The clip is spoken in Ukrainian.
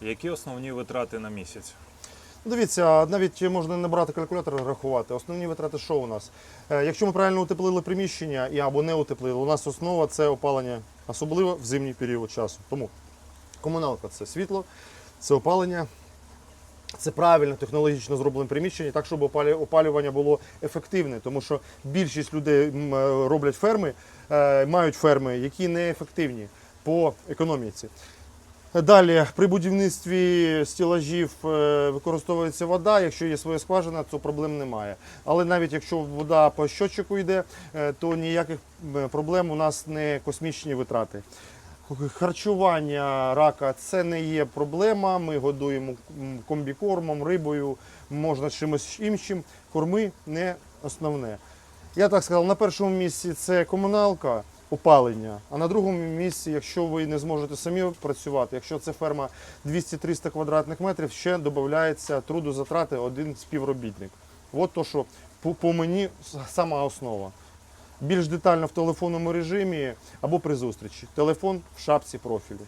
Які основні витрати на місяць? Дивіться, навіть можна не брати калькулятор рахувати. Основні витрати, що у нас? Е, Якщо ми правильно утеплили приміщення і або не утеплили, у нас основа це опалення, особливо в зимній період часу. Тому комуналка це світло, це опалення. Це правильно технологічно зроблене приміщення, так щоб опалювання було ефективне, тому що більшість людей е, роблять ферми, е, мають ферми, які не ефективні по економіці. Далі при будівництві стілажів е, використовується вода. Якщо є своя скважина, то проблем немає. Але навіть якщо вода по щотчику йде, е, то ніяких е, проблем у нас не космічні витрати. Харчування рака це не є проблема. Ми годуємо комбікормом, рибою, можна чимось іншим. Корми не основне. Я так сказав, на першому місці це комуналка, опалення, а на другому місці, якщо ви не зможете самі працювати, якщо це ферма 200-300 квадратних метрів, ще додається трудозатрати один співробітник. От то, що по, мені сама основа. Більш детально в телефонному режимі або при зустрічі. Телефон в шапці профілю.